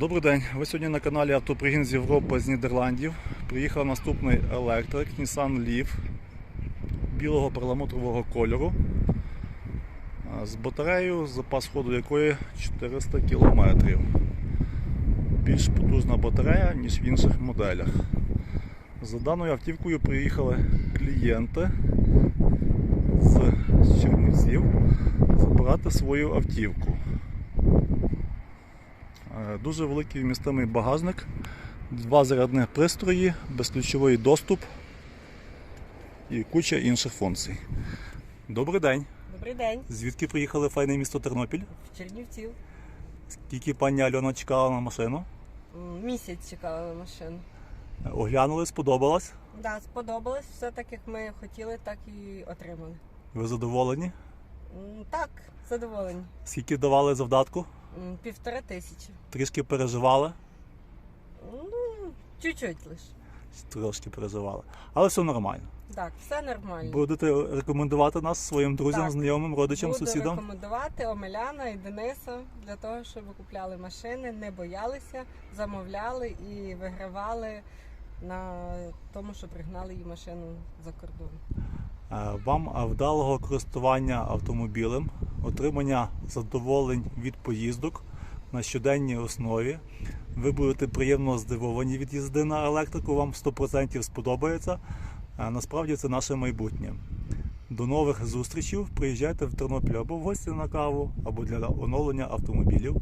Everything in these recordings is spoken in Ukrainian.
Добрий день. Ви сьогодні на каналі Автопригін з Європи з Нідерландів. Приїхав наступний електрик Nissan Leaf білого перламутрового кольору з батареєю, запас ходу якої 400 км. Більш потужна батарея, ніж в інших моделях. За даною автівкою приїхали клієнти з Чернівців забирати свою автівку. Е, Дуже великий вмістимий багажник, два зарядних пристрої, безключовий доступ і куча інших функцій. Добрий день. Добрий день, Звідки приїхали в файне місто Тернопіль? в Чернівців. Скільки пані Альона чекала на машину? Місяць чекала на машину. Оглянули, сподобалось? Да, сподобалось, все так як ми хотіли, так і отримали. Ви задоволені? Так, задоволені. Скільки давали завдатку? М, Півтори тисячі. Трішки переживали? Ну, чуть-чуть лише. Трошки переживали. Але все нормально. Так, все нормально. Будете рекомендувати нас своїм друзям, Так. знайомим, родичам, Буду сусідам? рекомендувати Омеляна і Дениса для того, щоб купляли машини, не боялися, замовляли і вигравали на тому, що пригнали її машину за кордон. Е, Вам е, вдалого користування автомобілем, отримання задоволень від поїздок на щоденній основі. Ви будете приємно здивовані від їзди на електрику, вам 100% сподобається. Е, Насправді це наше майбутнє. До нових зустрічей. Приїжджайте в Тернопіль або в гості на каву, або для оновлення автомобілів.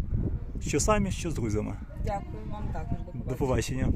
Що самі, що з друзями. Дякую вам також. До побачення.